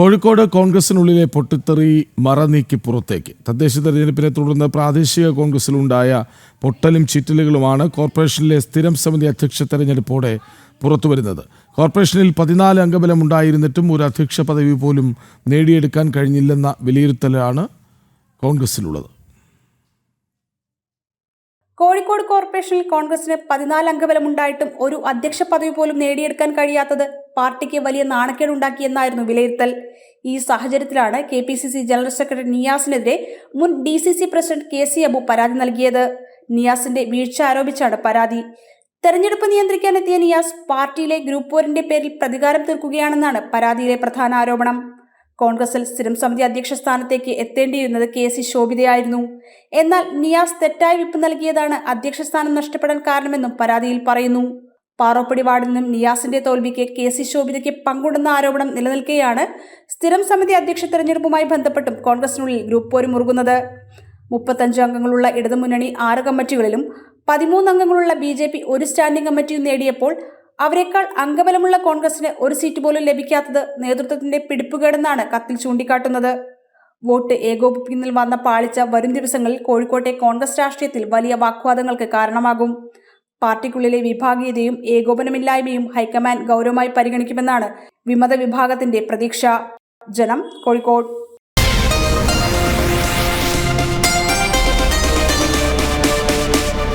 കോഴിക്കോട് കോൺഗ്രസിനുള്ളിലെ പൊട്ടിത്തെറി മറനീക്കി പുറത്തേക്ക്. തദ്ദേശ തെരഞ്ഞെടുപ്പിനെ തുടർന്ന് പ്രാദേശിക കോൺഗ്രസിലുണ്ടായ പൊട്ടലും ചിറ്റലുകളുമാണ് കോർപ്പറേഷനിലെ സ്ഥിരം സമിതി അധ്യക്ഷ തെരഞ്ഞെടുപ്പോടെ പുറത്തുവരുന്നത്. കോർപ്പറേഷനിൽ പതിനാല് അംഗബലം ഉണ്ടായിരുന്നിട്ടും ഒരു അധ്യക്ഷ പദവി പോലും നേടിയെടുക്കാൻ കഴിഞ്ഞില്ലെന്ന വിലയിരുത്തലാണ് കോൺഗ്രസിലുള്ളത്. കോഴിക്കോട് കോർപ്പറേഷനിൽ കോൺഗ്രസിന് പതിനാല് അംഗബലമുണ്ടായിട്ടും ഒരു അധ്യക്ഷ പദവി പോലും നേടിയെടുക്കാൻ കഴിയാത്തത് പാർട്ടിക്ക് വലിയ നാണക്കേടുണ്ടാക്കിയെന്നായിരുന്നു വിലയിരുത്തൽ. ഈ സാഹചര്യത്തിലാണ് K P C C general secretary നിയാസിനെതിരെ മുൻ D C C president K C Abu പരാതി നൽകിയത്. നിയാസിന്റെ വീഴ്ച ആരോപിച്ചാണ് പരാതി. തെരഞ്ഞെടുപ്പ് നിയന്ത്രിക്കാനെത്തിയ നിയാസ് പാർട്ടിയിലെ ഗ്രൂപ്പ് പോരിന്റെ പേരിൽ പ്രതികാരം തീർക്കുകയാണെന്നാണ് പരാതിയിലെ പ്രധാന ആരോപണം. കോൺഗ്രസിൽ സ്ഥിരം സമിതി അധ്യക്ഷ സ്ഥാനത്തേക്ക് എത്തേണ്ടിയിരുന്നത് കെ സി ശോഭിതയായിരുന്നു. എന്നാൽ നിയാസ് തെറ്റായ വിപ്പ് നൽകിയതാണ് അധ്യക്ഷ സ്ഥാനം നഷ്ടപ്പെടാൻ കാരണമെന്നും പരാതിയിൽ പറയുന്നു. പാറോപ്പടി വാർഡിൽ നിന്നും നിയാസിന്റെ തോൽവിക്ക് കെ സി ശോഭിതയ്ക്ക് പങ്കുണ്ടെന്ന ആരോപണം നിലനിൽക്കെയാണ് സ്ഥിരം സമിതി അധ്യക്ഷ തെരഞ്ഞെടുപ്പുമായി ബന്ധപ്പെട്ടും കോൺഗ്രസിനുള്ളിൽ ഗ്രൂപ്പ് പോര് മുറുകുന്നത്. മുപ്പത്തഞ്ച് അംഗങ്ങളുള്ള ഇടതുമുന്നണി ആറ് കമ്മിറ്റികളിലും പതിമൂന്ന് അംഗങ്ങളുള്ള ബി ഒരു സ്റ്റാൻഡിംഗ് കമ്മിറ്റിയും നേടിയപ്പോൾ അവരെക്കാൾ അംഗബലമുള്ള കോൺഗ്രസിന് ഒരു സീറ്റ് പോലും ലഭിക്കാത്തത് നേതൃത്വത്തിന്റെ പിടിപ്പുകേടെന്നാണ് കത്തിൽ ചൂണ്ടിക്കാട്ടുന്നത്. വോട്ട് ഏകോപിപ്പിക്കുന്നതിൽ വന്ന പാളിച്ച വരും ദിവസങ്ങളിൽ കോഴിക്കോട്ടെ കോൺഗ്രസ് രാഷ്ട്രീയത്തിൽ വലിയ വാഗ്വാദങ്ങൾക്ക് കാരണമാകും. പാർട്ടിക്കുള്ളിലെ വിഭാഗീയതയും ഏകോപനമില്ലായ്മയും ഹൈക്കമാൻഡ് ഗൗരവമായി പരിഗണിക്കുമെന്നാണ് വിമത വിഭാഗത്തിന്റെ പ്രതീക്ഷ. ജനം കോഴിക്കോട്.